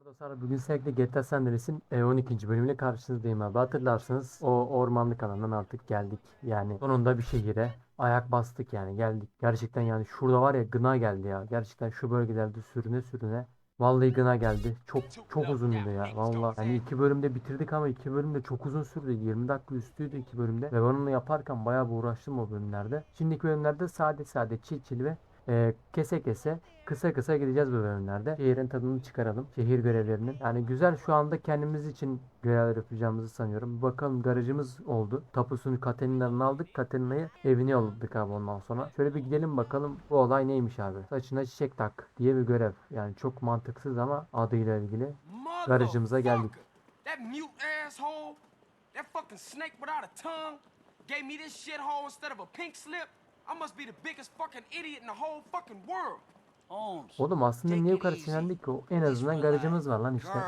Merhabalar dostlar. Bugün sürekli GTA San Andreas'in e, 12. bölümüyle karşınızdayım abi. Hatırlarsınız o ormanlık alandan artık geldik. Yani sonunda bir şehire ayak bastık yani geldik. Gerçekten yani şurada var ya gına geldi ya. Gerçekten şu bölgelerde sürüne sürüne. Vallahi gına geldi. Çok çok uzundu ya. Vallahi yani iki bölümde bitirdik ama iki bölümde çok uzun sürdü. 20 dakika üstüydü iki bölümde. Ve ben yaparken bayağı bir uğraştım o bölümlerde. Şimdiki bölümlerde sade sade çil çil ve e, kese kese kısa kısa gideceğiz bu bölümlerde. Şehrin tadını çıkaralım. Şehir görevlerinin. Yani güzel şu anda kendimiz için görevler yapacağımızı sanıyorum. Bakalım garajımız oldu. Tapusunu Katarina'dan aldık. Katarina'yı evine yolladık abi ondan sonra. Şöyle bir gidelim bakalım bu olay neymiş abi. Saçına çiçek tak diye bir görev. Yani çok mantıksız ama adıyla ilgili. Garajımıza geldik. That I must be the biggest fucking idiot in the whole fucking world. Holmes. Oğlum aslında niye bu kadar sinirlendik ki? O En azından garajımız var lan işte.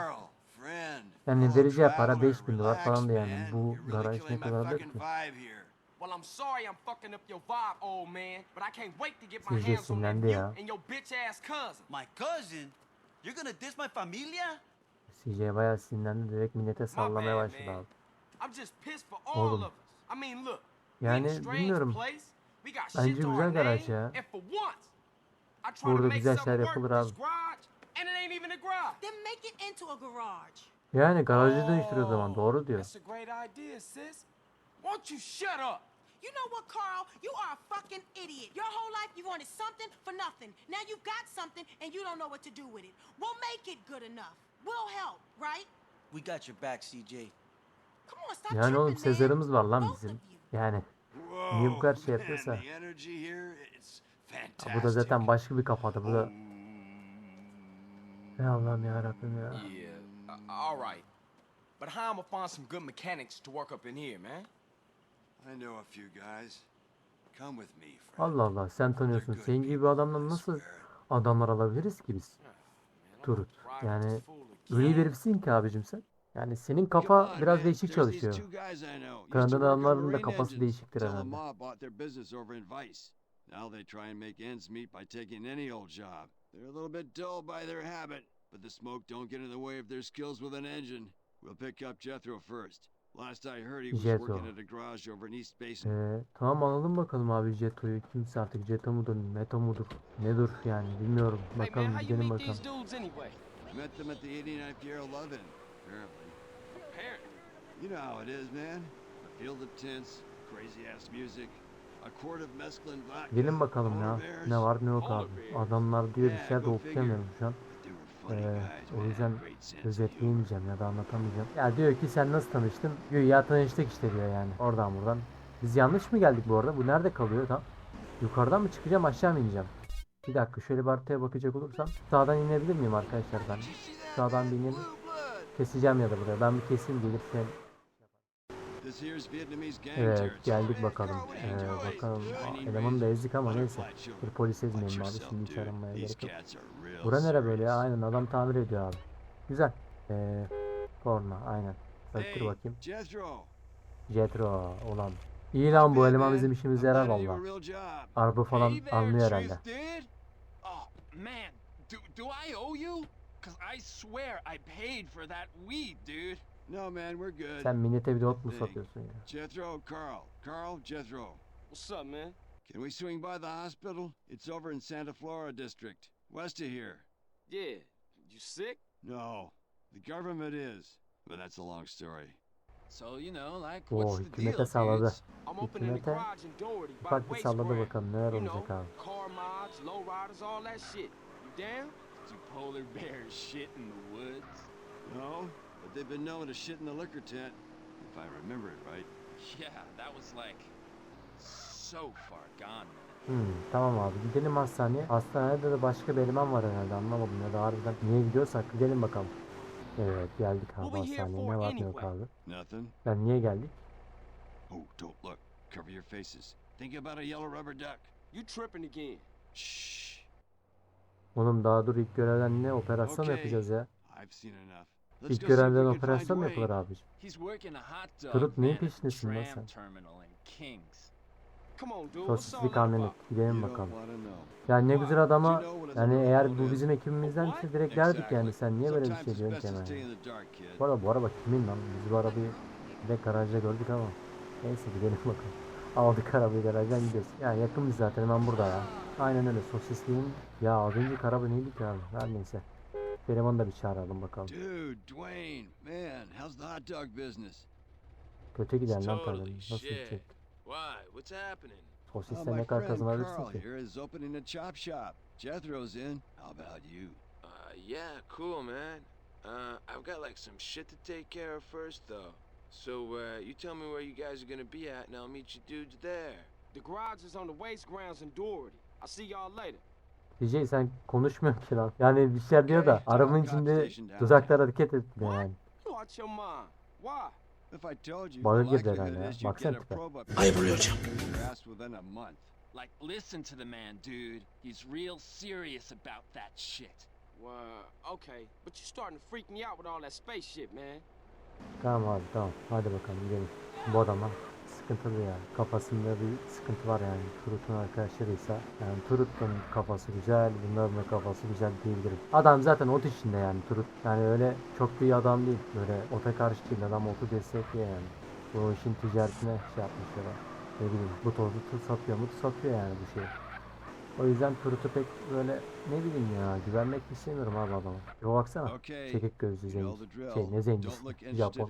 Yani Oh, vereceği para traveler, 5000 dolar falan da yani. Bu garaj ne killing my kadar fucking ki? vibe here. Well, I'm sorry I'm fucking up your vibe, old man, but I can't wait to get my hands on that ya. and your bitch ass cousin. My cousin? You're gonna diss my familia? CJ bayağı sinirlendi direkt millete sallamaya başladı abi. I'm just pissed for all of us. I mean, look. Yani bilmiyorum. place. We got Bence güzel our garaj ya. And for once, I try Burada to make güzel something şeyler work yapılır abi. garage, and it ain't even a garage. Then make it into a garage. Yani garajı dönüştür o zaman Oh, doğru diyor. That's a great idea, sis. Won't you shut up? You know what, Carl? You are a fucking idiot. Your whole life you wanted something for nothing. Now you've got something and you don't know what to do with it. We'll make it good enough. We'll help, right? We got your back, CJ. Come on, stop Yani oğlum. Sezar'ımız var lan bizim. Yani Niye bu kadar şey yapıyorsa? ha, bu da zaten başka bir kafadı. Bu da ne Allah'ım ya Rabbim ya. All right. But how am I find some good mechanics to work up in here, man? I know a few guys. Come with me. Allah Allah sen tanıyorsun. Senin gibi bir adamdan nasıl adamlar alabiliriz ki biz? Turut. Yani öyle bir herifsin ki abicim sen. Yani senin kafa biraz değişik çalışıyor. Tanıdığın adamların da kafası değişiktir herhalde. mob bought their business over in Vice. Now they try and make ends meet by taking any old job. They're a little bit dull by their habit, but the smoke don't get in the way of their skills with an engine. We'll pick up Jethro first. Last I heard he was Jethro. working at a garage over in East Basin. Ee, tamam alalım bakalım abi Jeto'yu. Kimse artık Jeto mudur, Meto mudur, nedir yani bilmiyorum. Hey, man, Bakalım gidelim bakalım. Met them at the 89th year 11, apparently. Apparently. You know how it is, man. A field of tents, crazy ass music, a quart of mescaline vodka. Gidelim bakalım ya. Ne var ne yok abi. Adamlar diyor bir şey de okuyamıyorum şu an. Ee, o yüzden özetleyemeyeceğim ya da anlatamayacağım. Ya diyor ki sen nasıl tanıştın? Güya tanıştık işte diyor yani. Oradan buradan. Biz yanlış mı geldik bu arada? Bu nerede kalıyor tam? Yukarıdan mı çıkacağım aşağı mı ineceğim? Bir dakika şöyle bir haritaya bakacak olursam sağdan inebilir miyim arkadaşlar ben? Sağdan bir inelim. Keseceğim ya da buraya. Ben bir keseyim gelir şey. Evet geldik bakalım. Ee, bakalım. Aa, Elemanı da ezdik ama neyse. Bir polis ezmeyelim abi. Şimdi hiç aranmaya gerek yok. Bura nere böyle ya? Aynen adam tamir ediyor abi. Güzel. Ee, korna aynen. Hey, bakayım. Jetro olan. İyi lan bu eleman bizim işimize yarar valla. Araba falan Truth herhalde. Dude. Man, do do I owe you? Cause I swear I paid for that weed, dude. No, man, we're good. Sen millete bir de ot mu satıyorsun ya? Jethro, Carl. Carl, Jethro. What's up, man? Can we swing by the hospital? It's over in Santa Flora District, west of here. Yeah. You sick? No, the government is. But that's a long story. So you know, like, Oo what's the hükümete deal, salladı. I'm opening the Hükümete garage in Doherty by ufak the bir waste salladı bakalım neler You know, olacak abi. car mods, low riders, all that shit. You down? Do polar bears shit in the woods? No, but they've been known to shit in the liquor tent, if I remember it right. Yeah, that was like so far gone. Hmm, tamam abi gidelim hastaneye. Hastanede de başka bir eleman var herhalde anlamadım ya da harbiden niye gidiyorsak gidelim bakalım. Evet geldik abi hastaneye ne var ne yok abi. Nothing. Ben niye geldik? Oh, don't look. Cover your faces. Think about a yellow rubber duck. You tripping again? Shh. Oğlum daha dur ilk görevden ne operasyon Okay. yapacağız ya. İlk görevden operasyon mu yapılır abicim? Durup neyin peşindesin lan sen? terminal in Kings. Come on, dude. What's all Sosisli that kamyonet. about? Gidelim bakalım. Yani ne güzel adama yani eğer bu bizim ekibimizdense direkt derdik yani sen niye böyle bir şey diyorsun ya. Bu arada bu araba kimin lan? Biz bu arabayı direkt garajda gördük ama. Neyse gidelim bakalım. Aldık arabayı garajdan gidiyoruz. Yani yakın biz zaten hemen burada ya. Aynen öyle sosisliğin. Ya az önceki araba neydi ki abi? Her neyse. Beriman'ı da bir çağıralım bakalım. Dude, Dwayne, man, how's the hot dog business? Kötü giden lan Totally tabii. Nasıl shit. gidecek? Why? What's happening? Oh, Sosisle my ne kadar kazanabilirsin Carl ki? here is opening a chop shop. Jethro's in. How about you? Uh, yeah, cool, man. Uh, I've got like some shit to take care of first, though. So, uh, you tell me where you guys are gonna be at, and I'll meet you dudes there. The garage is on the waste grounds in Doherty. I'll see y'all later. DJ sen konuşmuyorsun ki lan. Yani bir şeyler diyor da arabanın içinde tuzaklar hareket etmiyor yani. Out your mind. Why? If I told you, girdi herhalde ya. Baksana tipe. Ayıp hocam. Like, listen to the man, dude. He's real serious about that shit. Well, okay. But you're starting to freak me out with all that space shit, man. Tamam abi tamam. Hadi bakalım gidelim. Bu adama sıkıntılı ya. Kafasında bir sıkıntı var yani. Turut'un arkadaşlarıysa. Yani Turut'un kafası güzel. Bunların da kafası güzel diyebilirim. Adam zaten ot içinde yani Turut. Yani öyle çok bir adam değil. Böyle ota karşı değil. Adam otu destekliyor yani. Bu işin ticaretine şey yapmışlar. Ne bileyim bu tozu satıyor mu? Satıyor yani bu şey. O yüzden Turut'u pek böyle ne bileyim ya güvenmek istemiyorum abi adama. Bir baksana. Çekik gözlü zenci. Şey ne zencisi? Japon.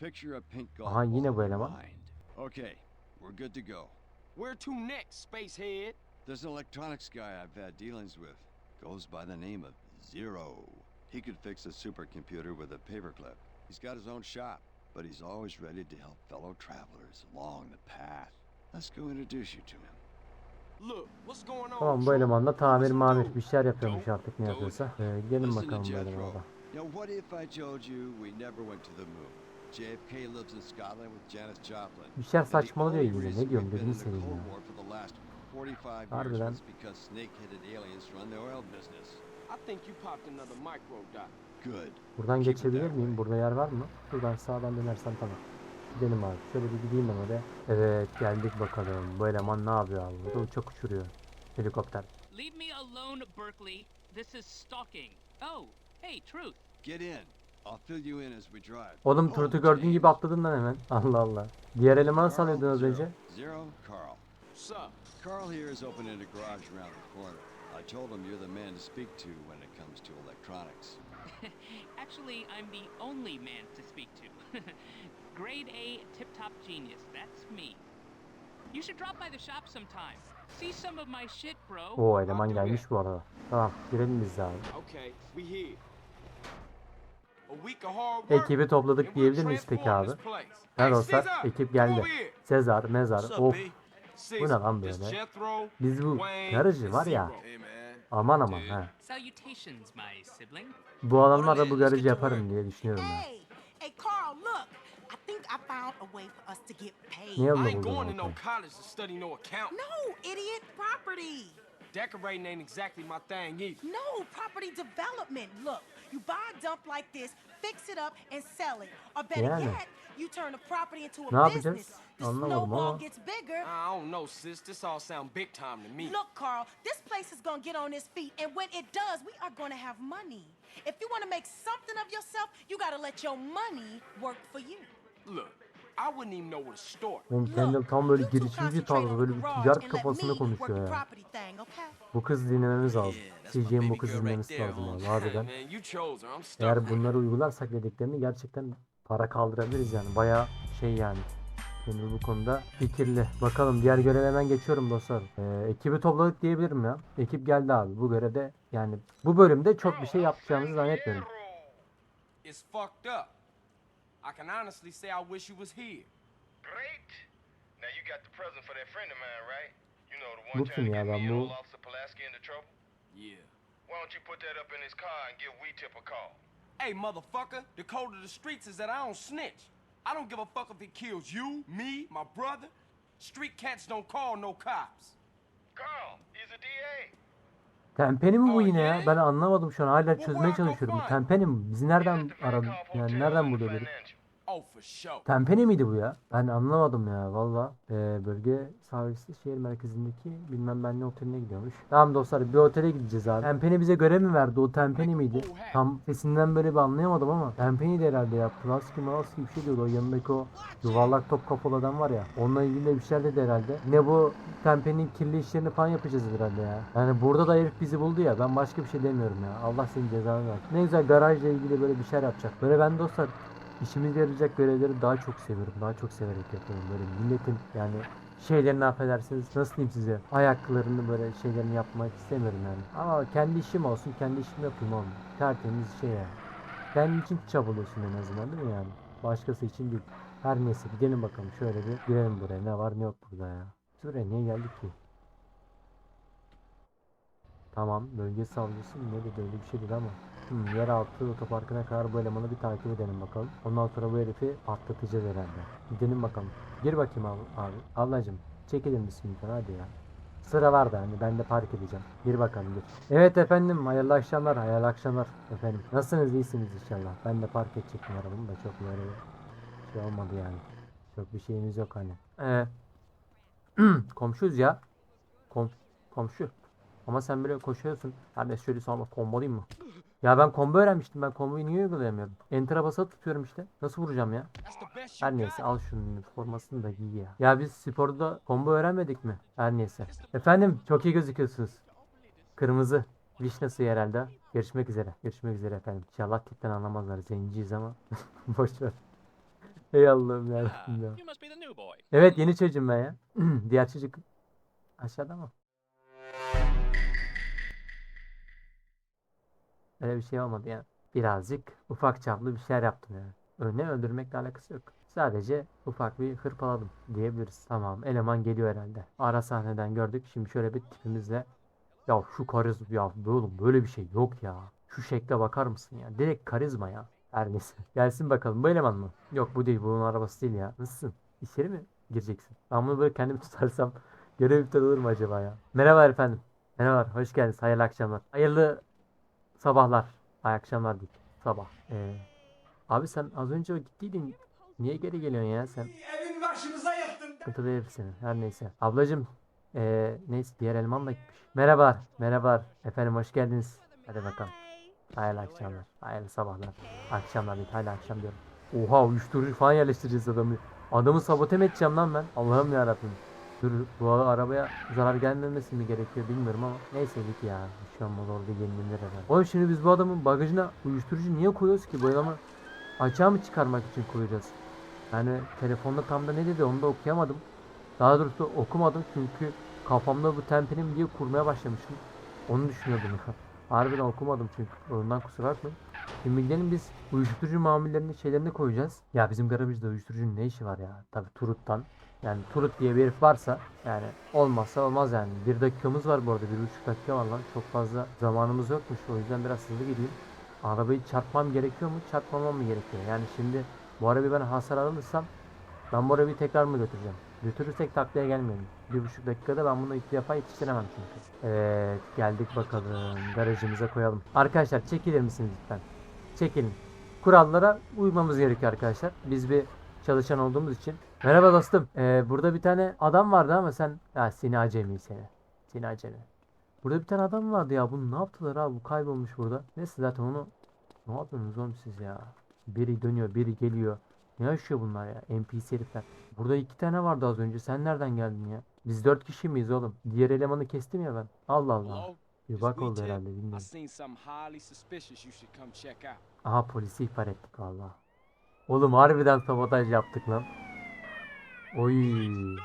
In anything. Picture a pink golf Aha, yine ball bu in your eleman. mind. Okay, we're good to go. Where to next, spacehead? There's an electronics guy I've had dealings with. Goes by the name of Zero. He could fix a supercomputer with a paperclip. He's got his own shop, but he's always ready to help fellow travelers along the path. Let's go introduce you to him. Look, what's going on? Tamam bu Troy? eleman da tamir What's he mamir do? bir şeyler yapıyormuş artık ne yapıyorsa. Ee, gidelim Listen to bakalım bu elemana Now, what if I told you we never went to the moon? JFK lives in Scotland with Janis Joplin. Bir şeyler saçmalıyor only yine. Ne diyorum gözünü seveyim ya. War for the last 45 years Harbiden. was because snake-headed aliens run the oil business. I think you popped another micro dot. Good. Buradan geçebilir miyim? Burada yer var mı? Buradan sağdan dönersen tamam. Gidelim abi. Şöyle bir gideyim ben oraya. Evet geldik bakalım. Bu eleman ne yapıyor abi? Burada uçak uçuruyor. Helikopter. Leave me alone, Berkeley. This is stalking. Oh, hey, Truth. Get in. I'll fill you in as we drive. Oğlum Turut'u gördüğün gibi atladın lan hemen. Allah Allah. Diğer elemanı salıyordun az önce. Zero. Carl. Here is opening a garage around the corner. I told him you're the man to speak to when it comes to electronics. Actually, I'm the only man to speak to. Grade A tip top genius. That's me. You should drop by the shop sometime. See some of my shit, bro. Oo eleman gelmiş bu arada. Tamam girelim biz de abi. Okay, we here. Ekibi topladık diyebilir miyiz peki abi? Ne dostlar Caesar, ekip geldi. Sezar, Mezar, of. Bu ne lan böyle? Biz bu garajı var ya. Aman aman ha. Bu adamlar da bu garajı yaparım diye düşünüyorum look. I found a way for us to get paid. Niye I onu ain't buldun going to no bakalım? college to study no accounting. No, idiot, property. Decorating ain't exactly my thing either. No, property development. Look, you buy a dump like this, fix it up, and sell it. Or better Yani. yet, you turn the property into a Ne yapacağız? business. The Anlamadım snowball ama. gets bigger. I don't know, sis. This all sound big time to me. Look, Carl, this place is gonna get on its feet, and when it does, we are gonna have money. If you wanna make something of yourself, you gotta let your money work for you. Look, I wouldn't even know where to start. Benim Look, Kendall tam böyle girişimci on böyle bir ticaret kafasında konuşuyor ya. property thing, okay? Bu kız dinlememiz lazım. CJ'in bu kız dinlemesi lazım abi harbiden. Man, you chose her. I'm stuck. Eğer bunları uygularsak dediklerini gerçekten para kaldırabiliriz yani. Bayağı şey yani. Kendimi bu konuda fikirli. Bakalım diğer göreve hemen geçiyorum dostlar. Ee, ekibi topladık diyebilirim ya. Ekip geldi abi. Bu görevde yani bu bölümde çok bir şey yapacağımızı zannetmiyorum. It's fucked up. I can honestly say I wish you was here. Great. Now you got the present for that friend of mine, right? You know the one kim trying to ya get me and old Officer Pulaski into trouble? Yeah. Why don't you put that up in his car and give Wee Tip a call? Hey, motherfucker, the code of the streets is that I don't snitch. I don't give a fuck if it kills you, me, my brother. Street cats don't call no cops. Tempeni mi bu yine ya? Ben anlamadım şu an. Hala çözmeye çalışıyorum. Tempeni mi? Bizi nereden aradı? Yani nereden buluyor biri? Oh. Tempene miydi bu ya? Ben anlamadım ya valla. Ee, bölge servisi şehir merkezindeki bilmem ben ne oteline gidiyormuş. Tamam dostlar bir otele gideceğiz abi. Tempene bize görev mi verdi? O Tempene miydi? Tam sesinden böyle bir anlayamadım ama Tempene'ydi herhalde ya. Pulaski Malaski bir şey diyordu. O yanındaki o yuvarlak top kafalı adam var ya. Onunla ilgili de bir şeyler dedi herhalde. Yine bu Tempe'nin kirli işlerini falan yapacağız herhalde ya. Yani burada da herif bizi buldu ya. Ben başka bir şey demiyorum ya. Allah senin cezanı versin. Ne güzel garajla ilgili böyle bir şeyler yapacak. Böyle ben dostlar İşimize yarayacak görevleri daha çok seviyorum. Daha çok severek yapıyorum. Böyle milletin yani şeylerini affedersiniz nasıl diyeyim size ayaklarını böyle şeylerini yapmak istemiyorum yani. Ama kendi işim olsun kendi işimi yapayım oğlum. Tertemiz şey yani. Kendi için çabalıyorsun en azından değil mi yani? Başkası için değil. Her neyse gidelim bakalım şöyle bir girelim buraya ne var ne yok burada ya. Biz niye geldik ki? Tamam bölge savcısı ne dedi öyle bir şey dedi ama. Hmm, yeraltı otoparkına kadar bu elemanı bir takip edelim bakalım. Ondan sonra bu herifi patlatacağız herhalde. Gidelim bakalım. Gir bakayım abi. abi. Ablacım çekelim bismillah hadi ya. Sıra var da hani ben de park edeceğim. Gir bakalım gir. Evet efendim hayırlı akşamlar hayırlı akşamlar efendim. Nasılsınız iyisiniz inşallah. Ben de park edecektim arabamı da çok böyle şey olmadı yani. Çok bir şeyimiz yok hani. Ee, komşuyuz ya. Kom komşu. Ama sen böyle koşuyorsun. Hadi şöyle sana kombolayayım mı? Ya ben combo öğrenmiştim. Ben comboyu niye uygulayamıyorum? Enter'a basılı tutuyorum işte. Nasıl vuracağım ya? Her neyse al şunun formasını da giy ya. Ya biz sporda combo öğrenmedik mi? Her neyse. Efendim çok iyi gözüküyorsunuz. Kırmızı. Vişnası herhalde. Görüşmek üzere. Görüşmek üzere efendim. İnşallah tipten anlamazlar. Zenciyiz ama. Boş ver. Ey Allah'ım yarabbim ya. Evet yeni çocuğum ben ya. Diğer çocuk aşağıda mı? Öyle bir şey olmadı yani. Birazcık ufak çaplı bir şeyler yaptım yani. Önüne öldürmekle alakası yok. Sadece ufak bir hırpaladım diyebiliriz. Tamam eleman geliyor herhalde. Ara sahneden gördük. Şimdi şöyle bir tipimizle ya şu karizma ya oğlum böyle bir şey yok ya. Şu şekle bakar mısın ya? Direkt karizma ya. Her neyse. Gelsin bakalım. Bu eleman mı? Yok bu değil. Bunun arabası değil ya. Nasılsın? İçeri mi gireceksin? Ben bunu böyle kendimi tutarsam görev iptal olur mu acaba ya? Merhaba efendim. Merhaba. Hoş geldiniz. Hayırlı akşamlar. Hayırlı sabahlar. Ay akşamlar değil. Sabah. Ee, abi sen az önce gittiydin. Niye geri geliyorsun ya sen? Evin başımıza yıktın. Sıkıntı değil senin. Her neyse. Ablacım. Ee, neyse diğer eleman da gitmiş. Merhabalar. Merhabalar. Efendim hoş geldiniz. Hadi bakalım. Hayırlı akşamlar. Hayırlı sabahlar. Akşamlar değil. Hayırlı akşam diyorum. Oha uyuşturucu falan yerleştireceğiz adamı. Adamı sabote mi edeceğim lan ben? Allah'ım yarabbim. Dur bu arabaya zarar gelmemesi mi gerekiyor bilmiyorum ama neyse git ya. Bir şey olmaz orada yenilenir herhalde. Oğlum şimdi biz bu adamın bagajına uyuşturucu niye koyuyoruz ki? Bu adamı açığa mı çıkarmak için koyacağız? Yani telefonda tam da ne dedi onu da okuyamadım. Daha doğrusu okumadım çünkü kafamda bu tempenim diye kurmaya başlamıştım. Onu düşünüyordum. Harbiden okumadım çünkü. Ondan kusura bakmayın. Şimdi gidelim biz uyuşturucu mamullerini şeylerini koyacağız. Ya bizim garajımızda uyuşturucunun ne işi var ya? Tabi Turut'tan. Yani Turut diye bir herif varsa yani olmazsa olmaz yani. Bir dakikamız var bu arada. Bir buçuk dakika var lan. Çok fazla zamanımız yokmuş. O yüzden biraz hızlı gideyim. Arabayı çarpmam gerekiyor mu? Çarpmamam mı gerekiyor? Yani şimdi bu arabayı ben hasar alırsam ben bu arabayı tekrar mı götüreceğim? Götürürsek taklaya gelmeyelim. Bir buçuk dakikada ben bunu iki defa yetiştiremem çünkü. Evet geldik bakalım. Garajımıza koyalım. Arkadaşlar çekilir misiniz lütfen? Çekilin. Kurallara uymamız gerekiyor arkadaşlar. Biz bir çalışan olduğumuz için. Merhaba dostum. Ee, burada bir tane adam vardı ama sen... Ya seni acemi seni. Seni acemi. Burada bir tane adam vardı ya. Bunu ne yaptılar abi? Bu kaybolmuş burada. Neyse zaten onu... Ne yapıyorsunuz oğlum siz ya? Biri dönüyor, biri geliyor. Ne yaşıyor bunlar ya? NPC herifler. Burada iki tane vardı az önce. Sen nereden geldin ya? Biz dört kişi miyiz oğlum? Diğer elemanı kestim ya ben. Allah Allah. Bir bak oldu herhalde bilmiyorum. Aha polisi ihbar ettik valla. Oğlum harbiden sabotaj yaptık lan. Oy.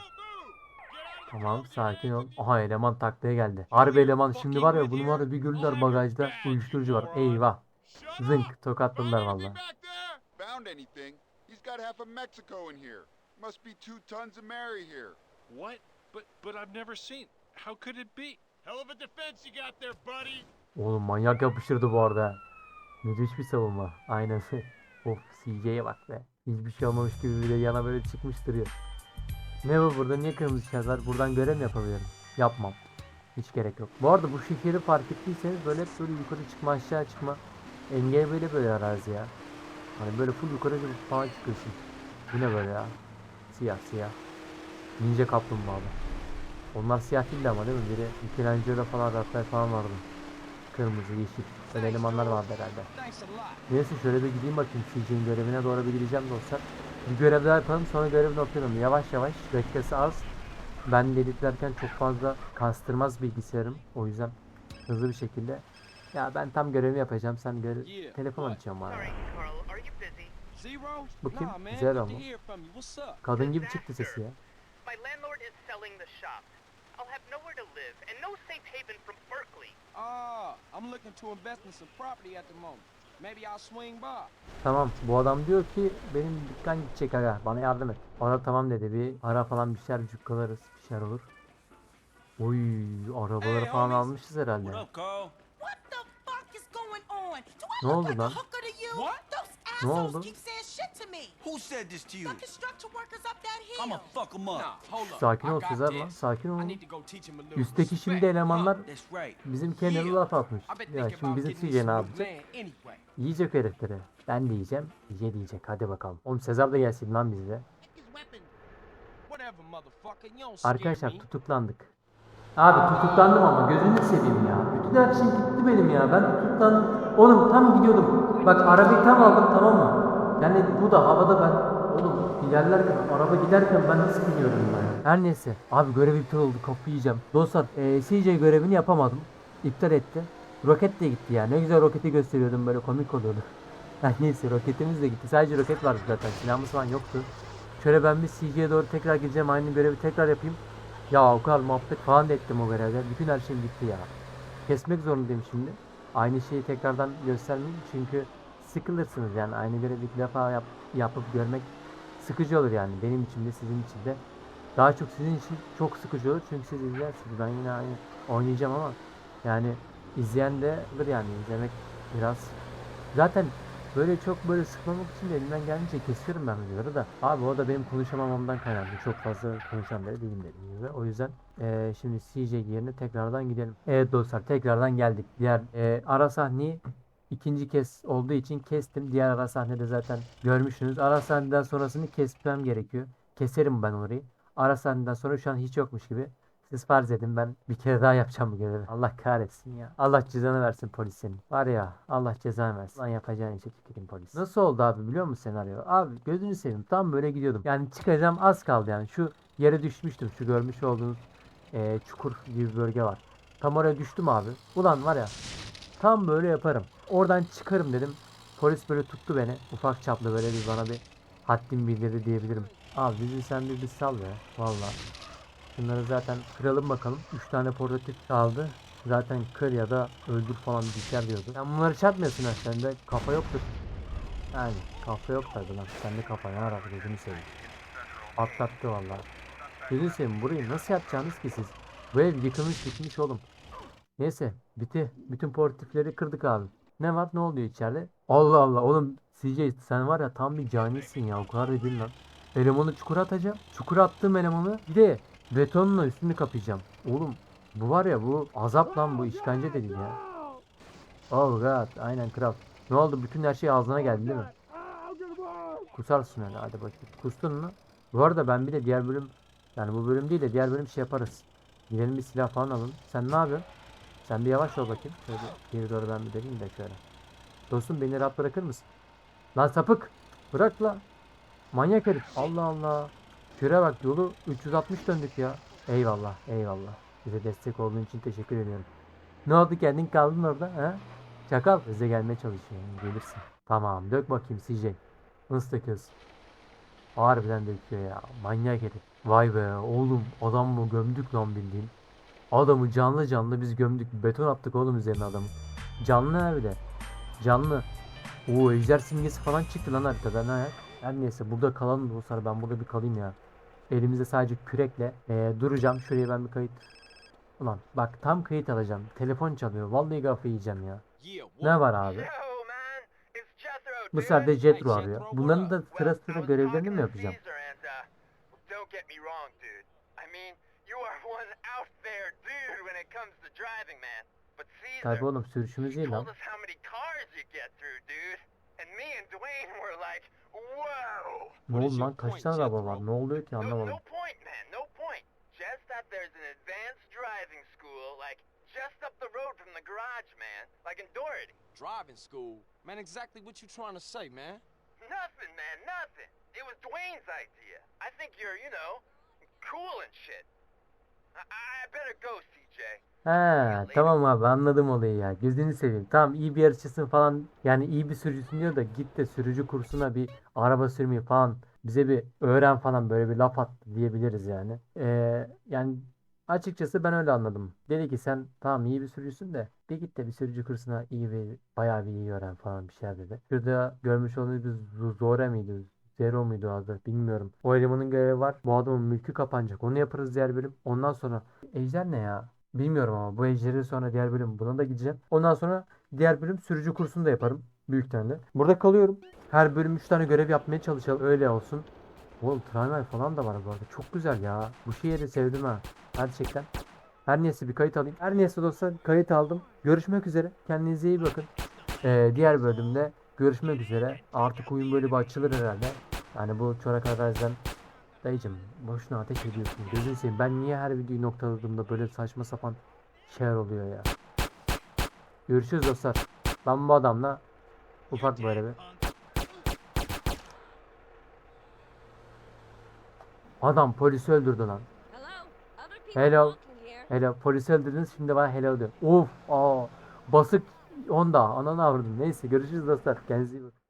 Tamam sakin ol. Aha eleman taklaya geldi. Harbi eleman şimdi var ya bunu var ya bir gördüler bagajda uyuşturucu var. Eyvah. Zınk tokatladılar valla. Found anything? He's got half of Mexico in here. Must be two tons of Mary here. What? But but I've never seen. How could it be? Hell of a defense you got there, buddy. Oğlum manyak yapıştırdı bu arada. Müthiş bir savunma. Aynen. of CJ'ye bak be. Hiçbir şey olmamış gibi bile yana böyle çıkmış duruyor. Ne bu burada? Niye kırmızı var? Buradan görev mi yapabilirim? Yapmam. Hiç gerek yok. Bu arada bu şehri fark ettiyseniz böyle hep böyle yukarı çıkma aşağı çıkma. Engel böyle böyle arazi ya. Hani böyle full yukarı falan çıkıyorsun. Bu ne böyle ya? Siyah siyah. Ninja kaplumbağa. Onlar siyah değildi ama değil mi? Biri Michelangelo falan raflar falan vardı. Kırmızı, yeşil. Böyle elemanlar vardı herhalde. Neyse şöyle bir gideyim bakayım CJ'in görevine doğru bir gideceğim dostlar. Bir görev daha yapalım sonra görevi noktalayalım. Yavaş yavaş dakikası az. Ben editlerken çok fazla kastırmaz bilgisayarım. O yüzden hızlı bir şekilde. Ya ben tam görevimi yapacağım. Sen göre telefon açacağım bana. Zero? Bu kim? What's up? Kadın gibi çıktı sesi ya. My landlord is selling the shop. I'll have nowhere to live and no safe haven from. Ah, I'm looking to invest in some property at the moment. Maybe I'll swing by. Tamam bu adam diyor ki benim dükkan gidecek aga bana yardım et. Ona tamam dedi bir ara falan bir şeyler cukkalarız bir şeyler olur. Oy arabaları falan almışız herhalde. What the fuck is going on? Do I Ne look oldu lan? hooker to you? What? Those Ne oldu? keep saying shit to me. Who said this to you? The construction workers up that hill. I'ma fuck him up. Nah, hold up. Sakin ol Sezer lan this. sakin ol. Üstteki şimdi elemanlar bizim kenara laf atmış. Ya şimdi bizim CJ ne yapacak? Yiyecek herifleri. Ben de yiyeceğim. CJ diyecek hadi bakalım. Oğlum Sezer de gelsin lan scare Arkadaşlar tutuklandık. Abi tutuklandım ama gözünü seveyim ya. Bütün her şey gitti benim ya. Ben tutuklandım. Oğlum tam gidiyordum. Bak arabayı tam aldım tamam mı? Yani bu da havada ben. Oğlum ilerlerken araba giderken ben nasıl biniyorum ben? Her neyse. Abi görev iptal oldu. Kapıyı yiyeceğim. Dostlar eee CJ görevini yapamadım. İptal etti. Roket de gitti ya. Ne güzel roketi gösteriyordum böyle komik oluyordu. Her neyse roketimiz de gitti. Sadece roket vardı zaten. Silahımız falan yoktu. Şöyle ben bir CJ'ye doğru tekrar gideceğim. Aynı görevi tekrar yapayım. Ya o kadar muhabbet falan da ettim o görevde. Bütün her şey gitti ya. Kesmek zorundayım şimdi. Aynı şeyi tekrardan göstermeyeyim çünkü sıkılırsınız yani. Aynı görevi bir defa yap, yapıp görmek sıkıcı olur yani. Benim için de sizin için de. Daha çok sizin için çok sıkıcı olur çünkü siz izlersiniz. Ben yine aynı oynayacağım ama yani izleyen de olur yani izlemek biraz. Zaten Böyle çok böyle sıkmamak için de elimden geldiğince kesiyorum ben videoları da. Abi o da benim konuşamamamdan kaynaklı. Çok fazla konuşan biri değilim dediğim gibi. O yüzden eee, şimdi CJ yerine tekrardan gidelim. Evet dostlar tekrardan geldik. Diğer eee, ara sahneyi ikinci kez olduğu için kestim. Diğer ara sahnede zaten görmüşsünüz. Ara sahneden sonrasını kesmem gerekiyor. Keserim ben orayı. Ara sahneden sonra şu an hiç yokmuş gibi. Siz farz edin ben bir kere daha yapacağım bu görevi. Allah kahretsin ya. Allah cezanı versin polis senin. Var ya Allah cezanı versin. Lan yapacağın işe tüküreyim polis. Nasıl oldu abi biliyor musun senaryo? Abi gözünü seveyim tam böyle gidiyordum. Yani çıkacağım az kaldı yani. Şu yere düşmüştüm. Şu görmüş olduğunuz eee, çukur gibi bir bölge var. Tam oraya düştüm abi. Ulan var ya tam böyle yaparım. Oradan çıkarım dedim. Polis böyle tuttu beni. Ufak çaplı böyle bir bana bir haddim bildirdi diyebilirim. Abi bizi sen bir, bir sal be. Vallahi. Şunları zaten kıralım bakalım. 3 tane portatif kaldı. Zaten kır ya da öldür falan bir şeyler diyordu. Sen bunları çarpmıyorsun ha. Sende kafa yoktur. Yani kafa yok tabi lan. Sende kafa ne ara gözünü seveyim. Atlattı vallahi. Gözünü seveyim burayı nasıl yapacaksınız ki siz? Bu ev yıkılmış bitmiş oğlum. Neyse bitti. Bütün portatifleri kırdık abi. Ne var ne oluyor içeride? Allah Allah oğlum CJ sen var ya tam bir canisin ya o kadar da değil lan. Elemanı çukura atacağım. Çukura attığım elemanı bir de betonla üstünü kapayacağım. Oğlum bu var ya bu azap lan bu işkence de değil ya. Oh god aynen kral. Ne oldu bütün her şey ağzına geldi değil mi? Kusarsın öyle hadi bakayım. Kustun mu? Bu arada ben bir de diğer bölüm yani bu bölüm değil de diğer bölüm şey yaparız. Gidelim bir silah falan alın. Sen ne yapıyorsun? Sen bir yavaş ol bakayım. Şöyle geri doğru ben bir döneyim de şöyle. Dostum beni rahat bırakır mısın? Lan sapık. Bırak la. Manyak herif. Allah Allah. Şuraya bak yolu 360 döndük ya. Eyvallah eyvallah. Bize destek olduğun için teşekkür ediyorum. Ne oldu kendin kaldın orada ha? Çakal bize gelmeye çalışıyorum gelirsin. Tamam dök bakayım CJ. Nasıl döküyorsun? Harbiden döküyor ya. Manyak herif. Vay be oğlum adam mı gömdük lan bildiğin. Adamı canlı canlı biz gömdük. Beton attık oğlum üzerine adamı. Canlı ha bir de. Canlı. Oo ejder simgesi falan çıktı lan haritada ne ayak. Her neyse burada kalalım dostlar ben burada bir kalayım ya. Elimizde sadece kürekle eee, duracağım. Şuraya ben bir kayıt. Ulan bak tam kayıt alacağım. Telefon çalıyor. Vallahi kafayı yiyeceğim ya. Ne var abi? Jethro, Bu Jetro Hey, arıyor. Jethro, Bunların da sıra sıra görevlerini mi yapacağım? Caesar and, don't get me wrong, dude. I mean, you are one out there dude when it comes to driving, man. But Caesar, Tabi oğlum sürüşümüz iyi lan. told us how many cars you get through, dude. And me and Dwayne were like, whoa. Ne oldu lan? Kaç tane araba var? Ne oluyor ki No, anlamadım. no point, man, no point. Just that there's an advanced driving school, like, just up the road from the garage, man. Like in Doherty. Driving school? Man, exactly what you trying to say, man? Nothing, man, nothing. It was Dwayne's idea. I think you're, you know, cool and shit. He tamam abi anladım olayı ya. Gözünü seveyim. Tamam iyi bir yarışçısın falan. Yani iyi bir sürücüsün diyor da git de sürücü kursuna bir araba sürmeyi falan bize bir öğren falan böyle bir laf at diyebiliriz yani. Ee, yani açıkçası ben öyle anladım. Dedi ki sen tamam iyi bir sürücüsün de bir git de bir sürücü kursuna iyi bir bayağı bir iyi öğren falan bir şeyler dedi. Şurada görmüş olduğunuz bir Zora mıydı? Zero muydu adı bilmiyorum. O elemanın görevi var. Bu adamın mülkü kapanacak. Onu yaparız diğer bölüm. Ondan sonra Ejder ne ya? Bilmiyorum ama bu ejderi sonra diğer bölüm buna da gideceğim. Ondan sonra diğer bölüm sürücü kursunu da yaparım. Büyük ihtimalle. Burada kalıyorum. Her bölüm 3 tane görev yapmaya çalışalım. Öyle olsun. Oğlum Primal falan da var bu arada. Çok güzel ya. Bu şehri sevdim ha. Gerçekten. Her neyse bir kayıt alayım. Her neyse dostlar kayıt aldım. Görüşmek üzere. Kendinize iyi bakın. Ee, diğer bölümde görüşmek üzere. Artık oyun böyle bir açılır herhalde. Yani bu çorak arkadaşlar Dayıcım boşuna ateş ediyorsun. Gözünü seveyim. Ben niye her videoyu noktaladığımda böyle saçma sapan şeyler oluyor ya. Görüşürüz dostlar. Ben bu adamla ufak böyle bir. Adam polisi öldürdü lan. Hello. Hello. Polisi öldürdünüz şimdi bana hello diyor. Of. Aa. Basık onda. Ananı avradım. Neyse görüşürüz dostlar. Kendinize iyi bakın.